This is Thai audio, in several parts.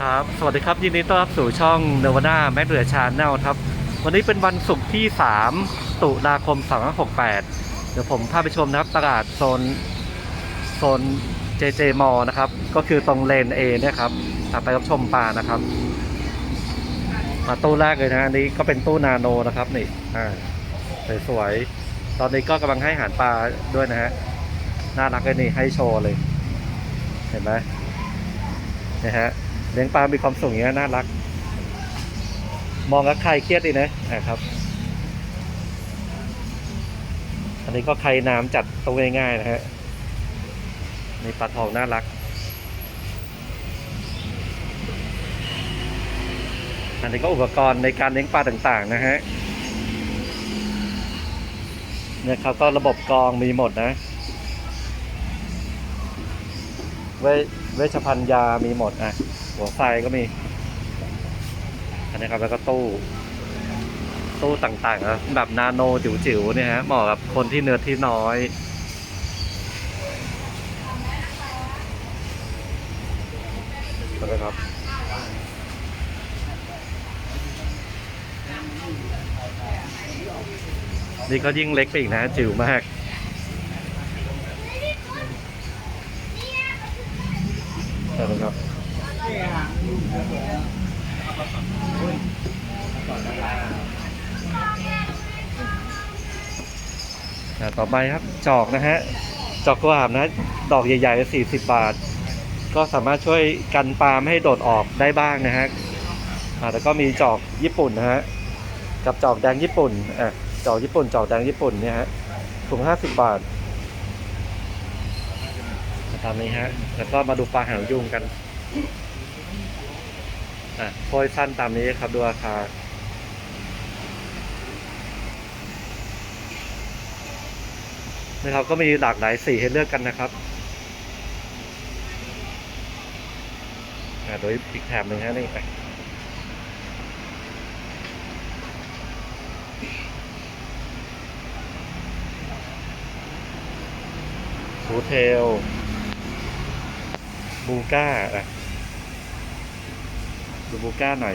ครับ สวัสดีครับ ยินดีต้อนรับสู่ช่องเนวาน่าแมกเดือชาแนลครับ วันนี้เป็นวันศุกร์ที่ 3 ตุลาคม 2568 เดี๋ยวผมพาไปชมนะครับ ตลาดโซนโซน JJ มอนะครับ ก็คือตรงเลน A เนี่ยครับตามไปรับชมปลานะครับมาตู้แรกเลยนะอันนี้ก็เป็นตู้นาโนนะครับนี่อ่าสวยๆตอนนี้ก็กำลังให้อาหารปลาด้วยนะฮะน่ารักเลยนี่ให้โชว์เลย เห็นไหมนะฮะ เลี้ยงปลา มีความสุขอย่างนี้ยน่ารัก มองแล้วใครเครียดดีนะนะครับ อันนี้ก็ใครน้ำจัดตัวง่ายๆนะฮะนี่ปลาทองน่ารักอันนี้ก็อุปกรณ์ในการเลี้ยงปลาต่างๆนะฮะเนี่ยครับก็ระบบกรองมีหมดนะ เวเวชภัณฑ์ยามีหมดอะ หัวไฟก็มี อันนี้ครับแล้วก็ตู้ ตู้ต่างๆนะแบบนาโนจิ๋วๆเนี่ยฮะเหมาะกับคนที่เนื้อที่น้อยนะครับนี่ก็ยิ่งเล็กไปอีกนะจิ๋วมาก ต่อไปครับจอกนะฮะจอกกวาบนะ ดอกใหญ่ๆสี่สิบบาท ก็สามารถช่วยกันปลาไม่ให้โดดออกได้บ้างนะฮะอ่าแล้วก็มีจอกญี่ปุ่นนะฮะกับจอกแดงญี่ปุ่นอะจอกญี่ปุ่นจอกแดงญี่ปุ่นเนี่ยฮะถุงห้าสิบบาทตามนี้ฮะแล้วก็มาดูปลาหางยุงกันอะโพยสั้นตามนี้ครับดูราคา นะครับก็มีหลากหลายสีให้เลือกกันนะครับโดยอีกแถบหนึ่งฮะนี่ไปฮูเทลบูก้าอะดูบูก้าหน่อย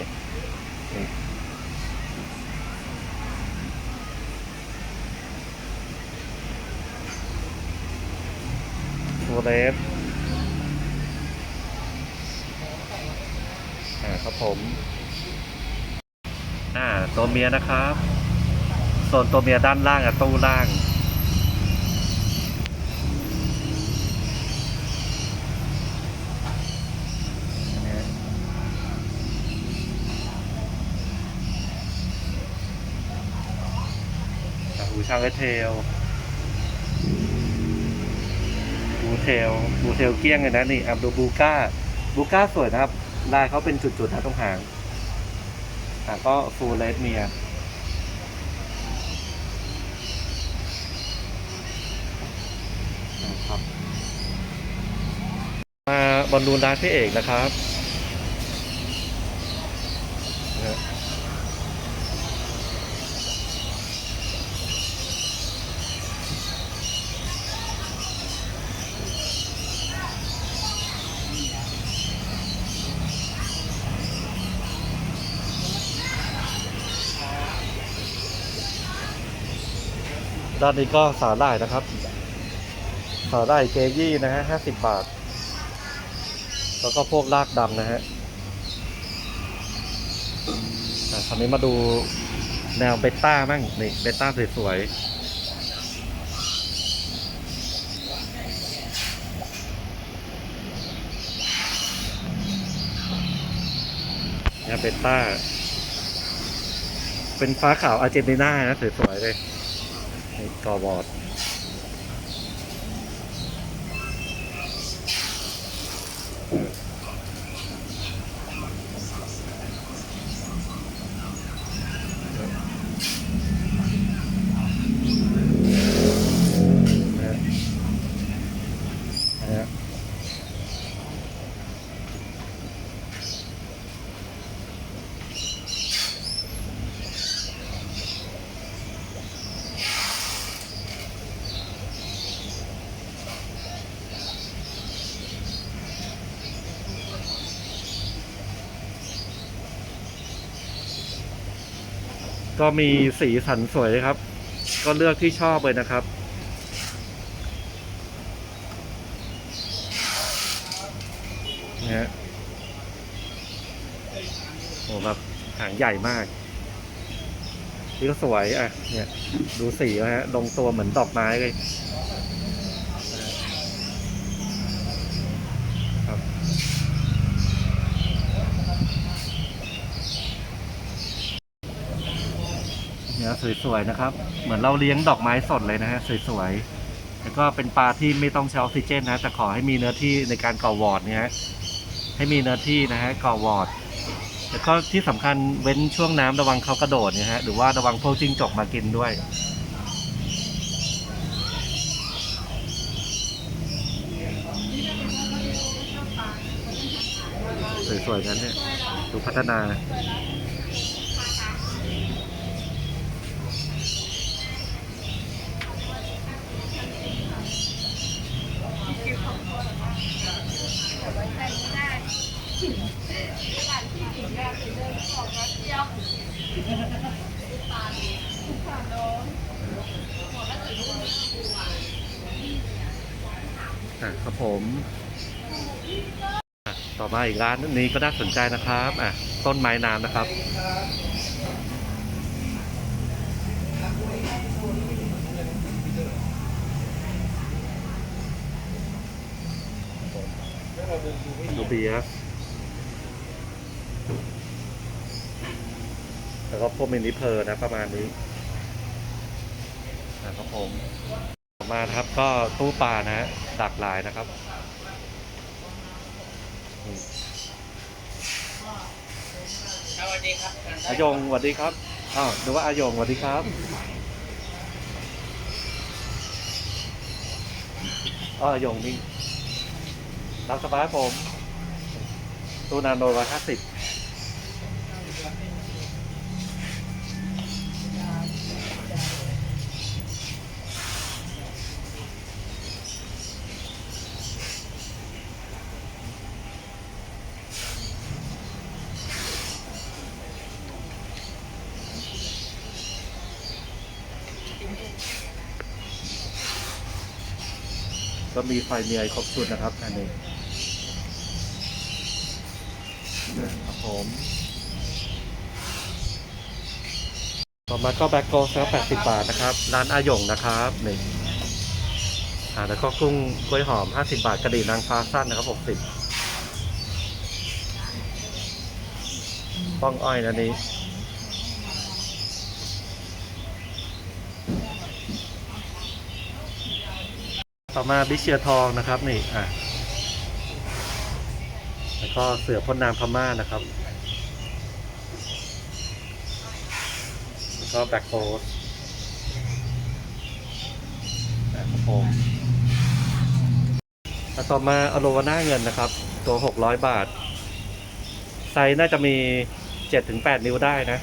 นี่ โฟเลสอ่าครับผม อ่า ตัวเมียนะครับ ส่วนตัวเมียด้านล่างอะตู้ล่างอูชางและเทลบู เซลบูเทลเกลี้ยงเลยนะนี่อับดูบูก้าบูก้าสวยนะครับลายเขาเป็นจุดๆนะตรงหางอะก็ฟูลเลสเมียนะครับมาบอลลูนร้านพี่เอกนะครับ ด้านนี้ก็สาหร่ายนะครับ สาหร่ายเกยี่นะฮะห้าสิบบาท แล้วก็พวกรากดำนะฮะอะคราวนี้มาดูแนวเบต้าบ้างนี่เบต้าสวยๆเนี่ยเบต้า เป็นฟ้าขาวอาร์เจนตินานะสวยๆเลย นี่กอบอร์ดนะฮะนะฮะ ก็มีสีสันสวยครับ ก็เลือกที่ชอบเลยนะครับ นะฮะโอ้แบบหางใหญ่มากนี่ก็สวยอะ เนี่ย ดูสีนะฮะลงตัวเหมือนดอกไม้เลย ครับ เนี่ย สวยๆนะครับ เหมือนเราเลี้ยงดอกไม้สดเลยนะฮะสวยๆแล้วก็เป็นปลาที่ไม่ต้องใช้ออกซิเจนนะแต่ขอให้มีเนื้อที่ในการก่อวอร์ดเนี่ยฮะให้มีเนื้อที่นะฮะก่อวอร์ดแล้วก็ที่สำคัญเว้นช่วงน้ำระวังเขากระโดดเนี่ยฮะหรือว่าระวังพวกจิ้งจกมากินด้วยสวยๆกันเนี่ยดูพัฒนา อะครับผมอะต่อ มาอีกร้านนี้ก็น่าสนใจนะครับอะต้นไม้น้ำนะครับดูเบียร์แล้วก็พวกมินิเพอร์นะประมาณนี้นะครับผมมาครับก็ตู้ปลานะหลากหลายนะครับ สวัสดีครับอายงสวัสดีครับอ้าวดูว่าอายงสวัสดีครับอ๋ออายงนี่รับสบายครับผม ตูนาโนร้อยห้าสิบ มีไฟมีไอครบชุดนะครับอันนี้ครับผมต่อมาก็แบ็คโกลครับ80บาทนะครับ ร้านอาหยงนะครับนี่อ่าแล้วก็กุ้งกล้วยหอม50บาทกระดิ่งนางฟ้าสั้นนะครับ60ป้องอ้อยนะนี้ ต่อมาบิเชียทองนะครับนี่อะแล้วก็เสือพ่นน้ำพม่านะครับ แล้วก็แบ็คโพสนะครับผมแล้วต่อมาอโลวาน่าเงินนะครับ ตัว 600 บาท ไซส์น่าจะมี 7-8 นิ้วได้นะ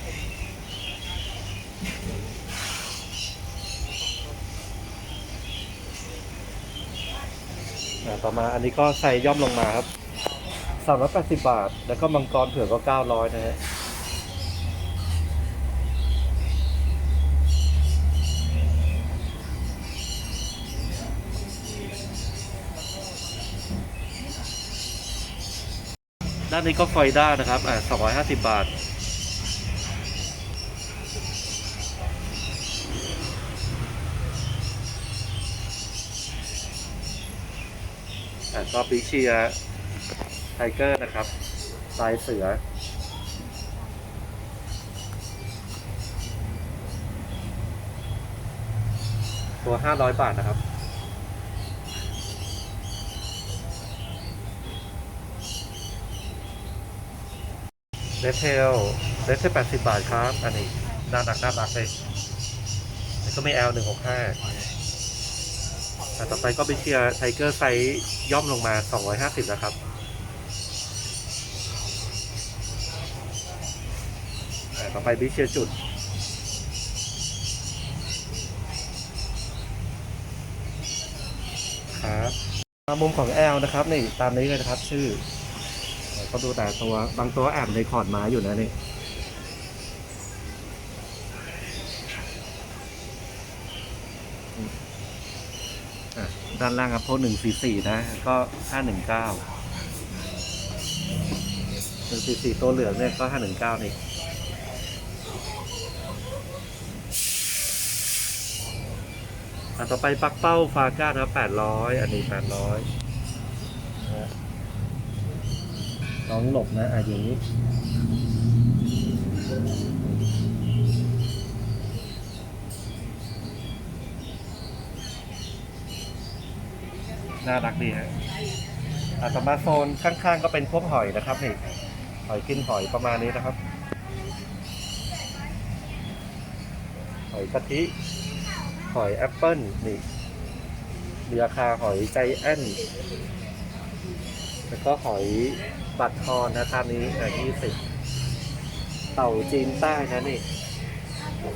ต่อมาอันนี้ก็ใส่ย่อมลงมาครับ380 บาท แล้วก็มังกรเผือกก็ 900 นะฮะด้านนี้ก็ฟอยด้านะครับอ่า250 บาท อ่ก็ปิเชียไทเกอร์นะครับลายเสือ ตัว500บาทนะครับเลเทลเลเทล80บาทครับ อันนี้น่ารักน่ารักเลยแล้วก็มี L 1 6 5ต่อไปก็ไปเชียร์ไทเกอร์ไซส์ย่อมลงมา 250นะครับต่อไปบิเชียร์จุดครับมามุมของ L นะครับนี่ตามนี้เลยนะครับ ชื่อ ก็ดูแต่ตัวบางตัวแอบในคอดไม้อยู่นะนี่ ด้านล่างครับโพหนึ่งสี่สี่นะ ก็ห้าหนึ่งเก้าหนึ่งสี่สี่ตัวเหลืองเนี่ยก็ห้าหนึ่งเก้านี่อะต่อไปปักเป้าฟาก้านะครับแปดร้อยอันนี้แปดร้อยน้องหลบนะอายุนี้ น่ารักดีฮะอะต่อมาโซนข้างๆก็เป็นพวกหอยนะครับนี่หอยกินหอยประมาณนี้นะครับ หอยกะทิ หอยแอปเปิลนี่มีราคาหอยใจแอนแล้วก็หอยบัตรทอนนะตามนี้อะยี่สิบเต่าจีนใต้นะนี่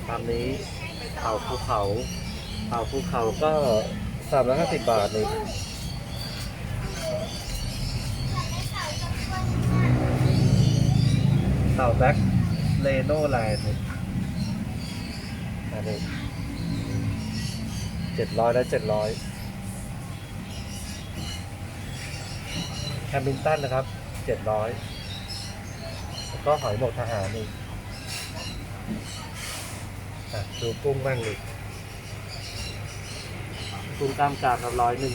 ตามนี้เต่าภูเขาเต่าภูเขาก็สามร้อยห้าสิบบาทนี่ เต่าแบ็คเลโนแลนด์นี่อันนี้เจ็ดร้อยและเจ็ดร้อยแคมบินตันนะครับเจ็ดร้อยแล้วก็หอยหมกทหารนี่อะดูกุ้งบ้างเลยกุ้งกล้ามกรามครับร้อยหนึ่ง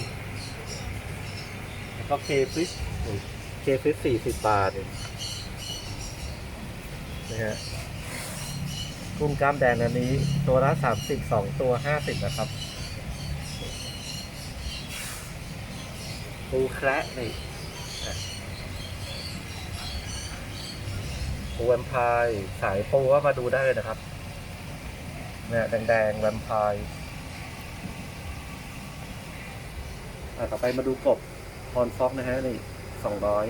แล้วก็เคฟิชเคฟิชสี่สิบบาทเอง นะฮะกุ้งกล้ามแดงอันนี้ ตัวละสามสิบสองตัวห้าสิบนะครับปูแคระนี่อะปูแวมไพร์สายปูก็มาดูได้เลยนะครับ เนี่ยแดงๆแวมไพร์อะต่อไปมาดูกบพรฟอกนะฮะนี่สองร้อย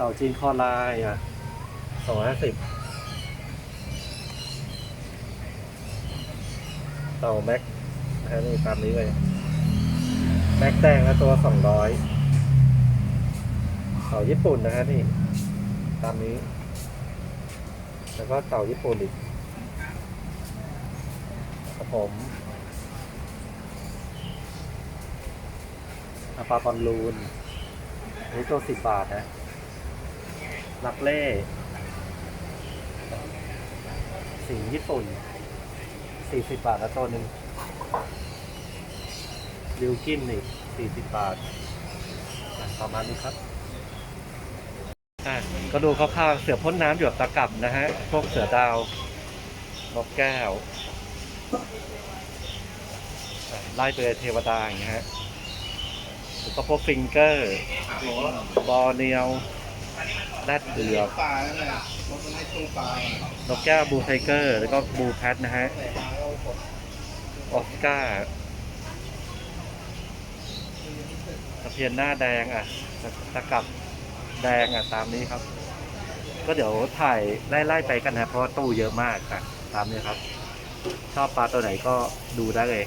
เต่าจีนคอลายอะสองร้อยห้าสิบเต่าแม็กนะฮะนี่ตามนี้เลย แม็กแดงนะตัวสองร้อยเต่าญี่ปุ่นนะฮะนี่ ตามนี้ แล้วก็เต่าญี่ปุ่นอีกครับผมปลาบอลลูนนนี้ตัวสิบบาทนะ ลักเล่ สีญี่ปุ่นสี่สิบบาทล้วตัวหนึ่งริวกินนี่สี่สิบบาท ประมาณนี้ครับอะก็ดูคร่าวๆเสือพ่นน้ำหยดตะกับนะฮะ พวกเสือดาวนกแก้วไล่ไปเลยเทวดาอย่างเงี้ยฮะแล้วก็พวกฟิงเกอร์ บอเนียว แรดเดือกปลานั่นแหละรถมันให้ตู้ปลานกแก้วบูไทเกอร์ แล้วก็บูแพทนะฮะใส่ปลาแล้วกดออสการ์ตะเพียนหน้าแดงอะตะตะกับแดงอะตามนี้ครับ ก็เดี๋ยวถ่ายไล่ๆไปกันนะเพราะว่าตู้เยอะมากอะตามนี้ครับ ชอบปลาตัวไหนก็ดูได้เลย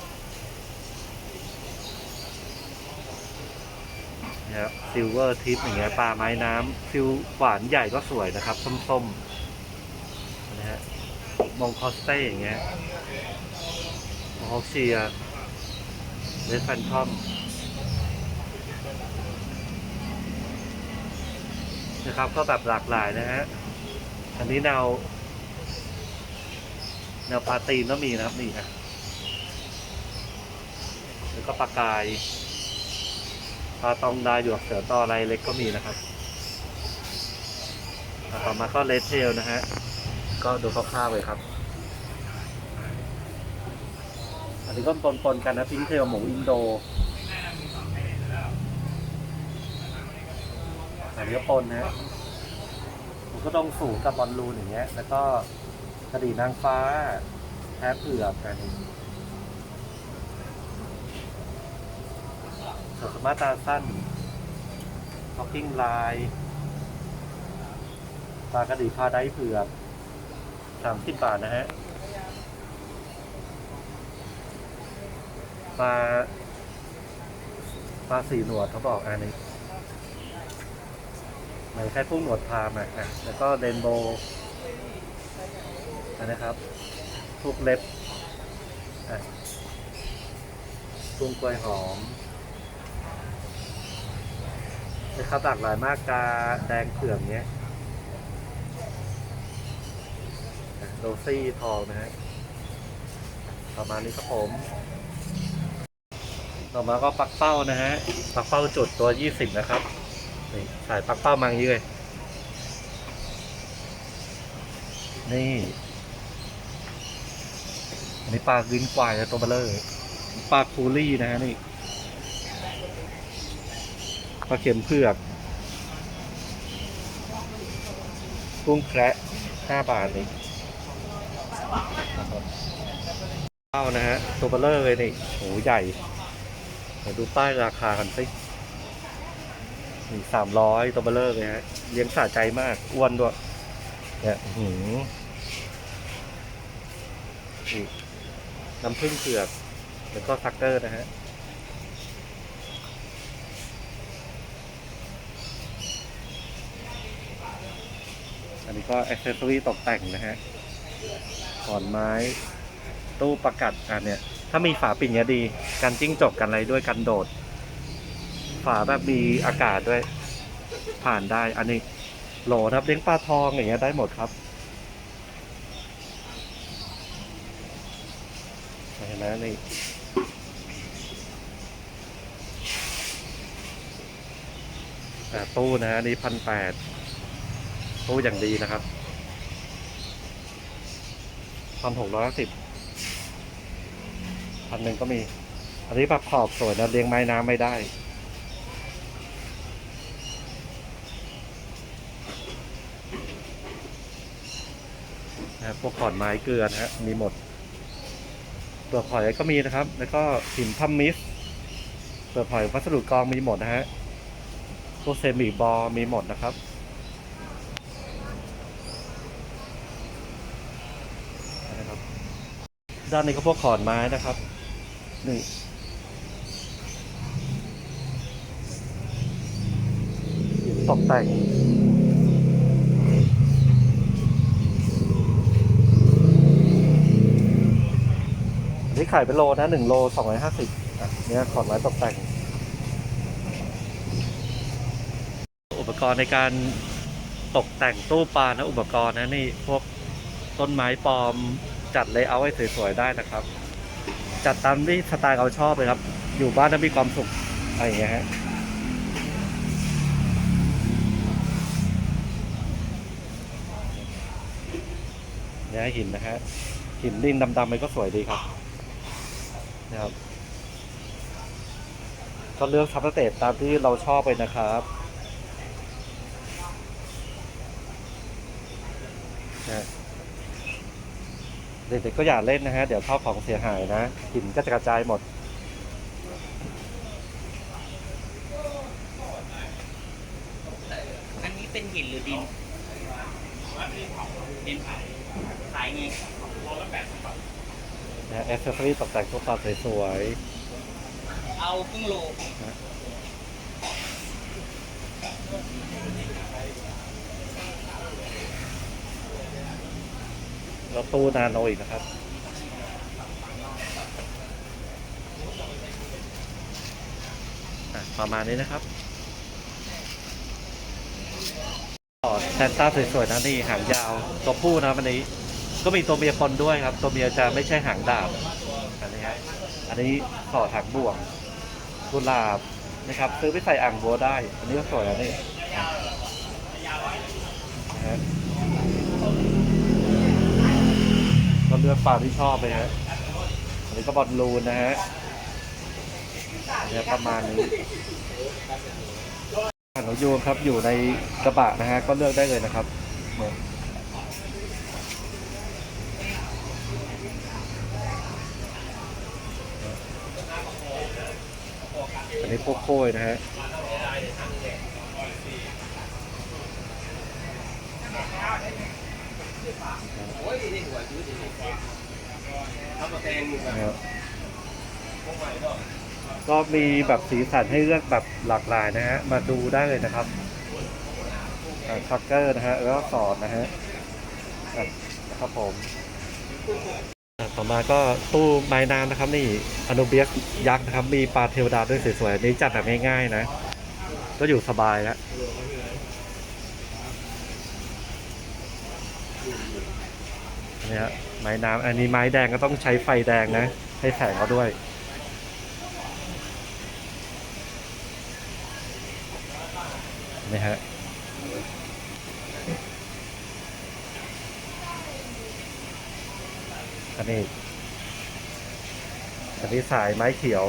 นะครับซิลเวอร์ทิปอย่างเงี้ยปลาไม้น้ำซิลหวานใหญ่ก็สวยนะครับ ส้มๆนะฮะมองคอสเต้อย่างเงี้ยฮอกเชียเลสแฟนทอมนะครับก็แบบหลากหลายนะฮะอันนี้แนวแนวปลาตีนก็มีนะครับนี่นะแล้วก็ปลากาย ปลาตองดาหยวกเสือต่อลายเล็กก็มีนะครับต่อมาก็เลดเทลนะฮะ ก็ดูคร่าวๆเลยครับ อันนี้ก็ปนๆกันนะพิงเทลหมูอินโด อันนี้ก็ปนนะฮะมันก็ต้องสูงกับบอลลูนอย่างเงี้ย แล้วก็กระดี่นางฟ้าแพ้เผือกอัน นี้สมาตาสั้นฮอกกิ้งไลน์ปลากระดี่พาได้เผือกสามสิบบาทนะฮะปลาปลาสีหนวดเขาบอกอันนี้ไหนแค่พวกหนวดพามอะอะแล้วก็เรนโบว์อันนะครับพวกเล็บอะกุ้งกล้วยหอม นะครับหลากหลายมากกาแดงเผือกเนี้ยโรซี่ทองนะฮะประมาณนี้ครับผมต่อมาก็ปักเป้านะฮะปักเป้าจุดตัวยี่สิบนะครับนี่สายปักเป้ามาอย่างนี้เลยนี่อันนี้ปลาลิ้นควายตัวเบลเลอร์ปลาคูลี่นะฮะนี่ ปลาเข็มเผือก กุ้งแคระห้าบาทนี่นะครับเป้านะฮะตัวเบลเลอร์เลยนี่โหใหญ่เดี๋ยวดูป้ายราคากันสินี่สามร้อยตัวเบลเลอร์เลยฮะ เลี้ยงสะใจมาก อ้วนด้วย เนี่ยหือนี่น้ำผึ้งเผือก แล้วก็ซักเกอร์นะฮะ อันนี้ก็อ c เซสซอรี่ตกแต่งนะฮะขอนไม้ ตู้ประกัดอะเนี่ยถ้ามีฝาปิดเนี้ยดีกันจิ้งจกกันอะไรด้วยกันโดด ฝาแบบมีอากาศด้วย ผ่านได้ อันนี้โหลครับเลี้ยงปลาทองอย่างเงี้ยได้หมดครับเห็นไหมนี่ตู้นะฮะนี่พันแปด ตู้อย่างดีนะครับพันหกร้อยสิบพันหนึ่งก็มี อันนี้แบบขอบสวยนะเลี้ยงไม้น้ำไม่ได้ นะพวกขอนไม้เกลือนะฮะมีหมดเปลือกหอยก็มีนะครับ แล้วก็หินพัมมิสเปลือกหอยวัสดุกรองมีหมดนะฮะพวกเซมิบอมีหมดนะครับ ด้านนี้ก็พวกขอนไม้นะครับ นี่ตกแต่งนนี้ขายเป็นโลนะหนึ่งโลสองร้อยห้าสิบอะเนี่ยขอนไม้ตกแต่ง อุปกรณ์ในการตกแต่งตู้ปลานะอุปกรณ์นะนี่พวกต้นไม้ปลอม จัดเลยเอาไว้สวยๆได้นะครับ จัดตามที่สไตล์เราชอบเลยครับ อยู่บ้านแล้วมีความสุขอะไรอย่างเงี้ยฮะเนี่ยหินนะฮะหินดินดำๆมันก็สวยดีครับนะครับ ก็เลือกทับสเตตตามที่เราชอบไปนะครับ เด็กๆก็อย่าเล่นนะฮะ เดี๋ยวเข้าของเสียหายนะหินก็จะกระจายหมด อันนี้เป็นหินหรือดิน ดินเผาขายไงนะแอสเซสซอรี่ตกแต่งทั่วไปสวยเอาครึ่งโล ๆ แล้วตู้นาโนอีกนะครับประมาณนี้นะครับต่อแซนต้าสวยๆนะนี่หางยาวตัวผู้นะวันนี้ ก็มีตัวเมียปนด้วยครับ ตัวเมียจะไม่ใช่หางดาบอันนี้ฮะอันนี้ต่อถังบ่วงกุหลาบนะครับ ซื้อไปใส่อ่างบัวได้ อันนี้ก็สวยแล้วนี่ะก็ เลือกปลาที่ชอบเลยฮะอันนี้ก็บอลลูนนะฮะเนี่ยประมาณนี้หนูยูงครับอยู่ในกระบะนะฮะก็เลือกได้เลยนะครับเนี่ยอันนี้พวกโค้ยนะฮะ นะครับก็มีแบบสีสันให้เลือกแบบหลากหลายนะฮะ มาดูได้เลยนะครับคักเกอร์นะฮะ แล้วก็สอดนะฮะนะครับผมต่อมาก็ตู้ไม้น้ำนะครับ นี่อนุเบียสยักษ์นะครับ มีปลาเทวดาด้วยสวยๆนนี้จัดแบบง่ายๆนะ ก็อยู่สบายแล้ว นี่ฮะไม้น้ำอันนี้ไม้แดงก็ต้องใช้ไฟแดงนะ ให้แสงเขาด้วย นี่ฮะอันนี้ อันนี้สายไม้เขียว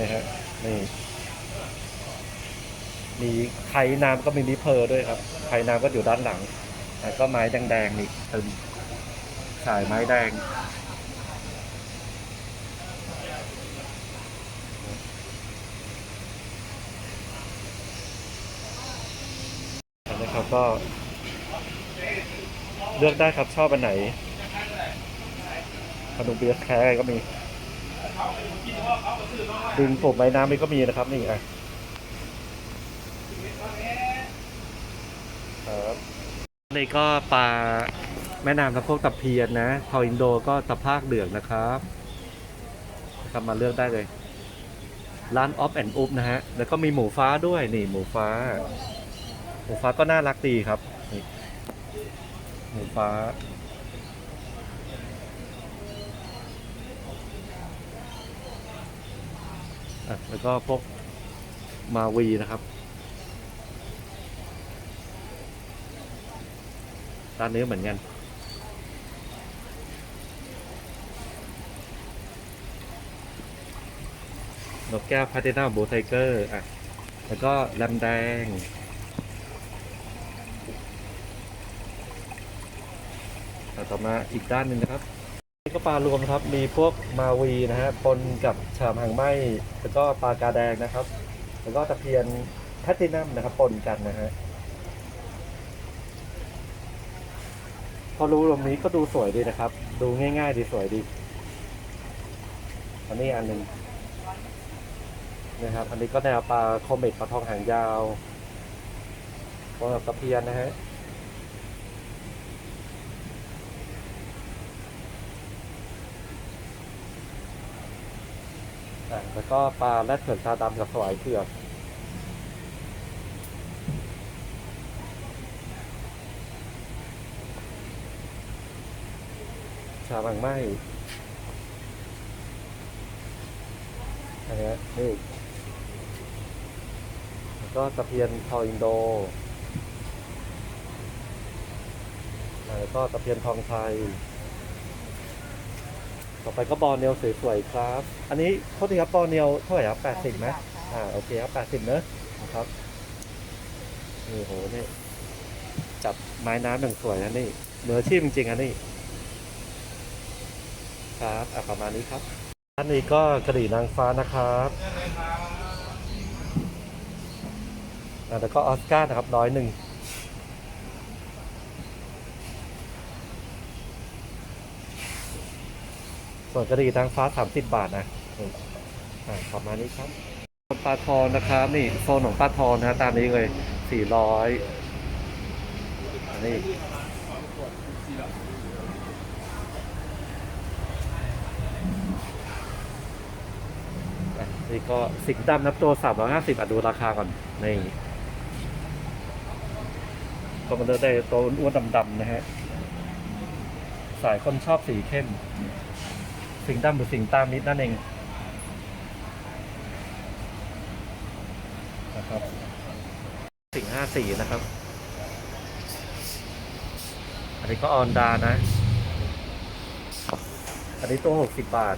นี่ฮะนี่มีไข่น้ำก็มีนิเพอร์ด้วยครับไข่น้ำก็อยู่ด้านหลัง แล้วก็ไม้แดงๆนี่เป็นสายไม้แดงอันนี้ครับก็ เลือกได้ครับชอบอันไหนขนมเปี๊ยะแค่ก็มี ดึงผมไม้น้ำนี่ก็มีนะครับนี่อะครับ นี่ก็ปลาแม่น้ำกับพกตะเพียนนะทออินโดก็ตะภาคเดือกนะครับนะครับมาเลือกได้เลย ร้านออฟแอนด์อุบนะฮะ แล้วก็มีหมูฟ้าด้วยนี่หมูฟ้า หมูฟ้าก็น่ารักดีครับนี่หมูฟ้า แล้วก็พวกมาวีนะครับ ร้านนี้อเหมือนกัน นกแก้วพาเทนาโบไทเกอร์อะ แล้วก็แลมแดงอะต่อมาอีกด้านหนึ่งนะครับนี่ก็ปลารวมครับ มีพวกมาวีนะฮะปนกับฉามหางไหมแล้วก็ปลากาแดงนะครับ แล้วก็ตะเพียนแพตตินัมนะครับปนกันนะฮะ อรู้รวมนี้ก็ดูสวยดีนะครับ ดูง่ายๆดีสวยดี อันนี้อันหนึ่งนะครับ อันนี้ก็แนวปลาโคเมกปลาทองหางยาวปนกับตะเพียนนะฮะแล้วก็ปลาแรดเผือกตาดำกับสวายเผือก ชาบังไหมอันเนี้ยนี่แล้วก็ตะเพียนทองอินโดอะแล้วก็ตะเพียนทองไทย ต่อไปก็บอลเนลสวยๆครับ อันนี้โทษทีครับบอลเนลเท่าไหร่ครับแปดสิบไหมอ่าโอเคครับแปดสิบเนอะนะครับ นี่โหนี่จับไม้น้ำหนึ่งสวยนะนี่มืออาชีพจริงๆอันนี้ ครับอะประมาณนี้ครับอันนี้ก็กระดี่นางฟ้านะครับอะแล้วก็ออสการ์นะครับร้อยหนึ่งส่วนกระดิ่นางฟ้า 30 บาทนะอ่าประมาณนี้ครับปลาทองนะครับ นี่โซนของปลาทองนะฮะตามนี้เลย 400อันนี้ นี่ก็สิงดำนับตัว 350อะดูราคาก่อน นี่ก็มันเลือกได้ตัวอ้วนๆดำๆนะฮะ สายคนชอบสีเข้ม สิงดำหรือสิงตามนิดนั่นเองนะครับสิงห้าสี่นะครับ อันนี้ก็ออนดานะ อันนี้ตัวหกสิบบาท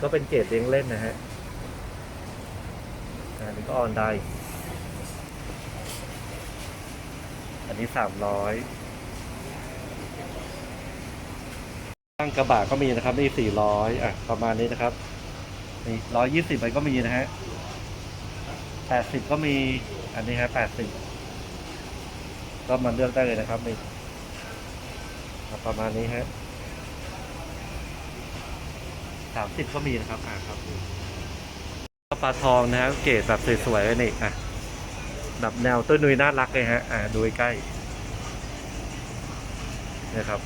ก็เป็นเกรดเลี้ยงเล่นนะฮะ อันนี้ก็ออนได้ อันนี้สามร้อยข้งกระบะก็มีนะครับนี่สี่ร้อยอะประมาณนี้นะครับนี่ร้อยยี่สิบไปก็มีนะฮะแปดสิบก็มีอันนี้ฮะแปดสิบก็มาเลือกได้เลยนะครับนี่ประมาณนี้ฮะสามสิบก็มีนะครับอะครับ ปลาทองนะฮะเกรดแบบสวยๆนี่อะดับแนวต้นนุยน่ารักเลยฮะอ่าดูใกล้นะครับ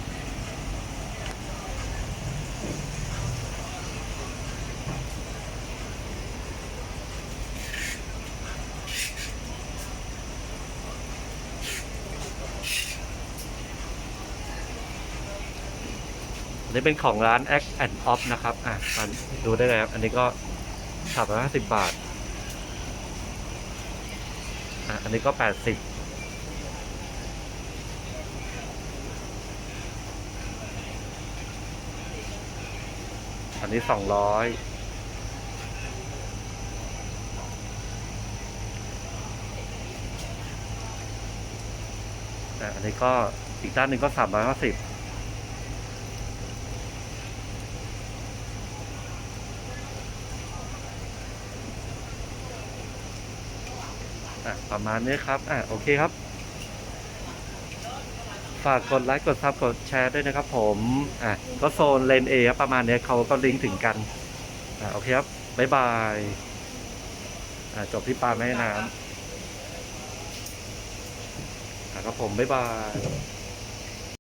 อันนี้เป็นของร้าน Act and Off นะครับ อะดูได้เลยครับ อันนี้ก็ สามร้อยห้าสิบบาท อะ อันนี้ก็แปดสิบอันนี้สองร้อยอันนี้ก็อีกด้านหนึ่งก็สามร้อยห้าสิบ ประมาณนี้ครับ อะโอเคครับ ฝากกดไลค์ กดซับ กดแชร์ด้วยนะครับผม อะ ก็โซนเลนเอประมาณนี้เขาก็ลิงก์ถึงกัน อะโอเคครับ บ๊ายบาย อะจบที่ปลาแม่น้ำอะครับผม บ๊ายบาย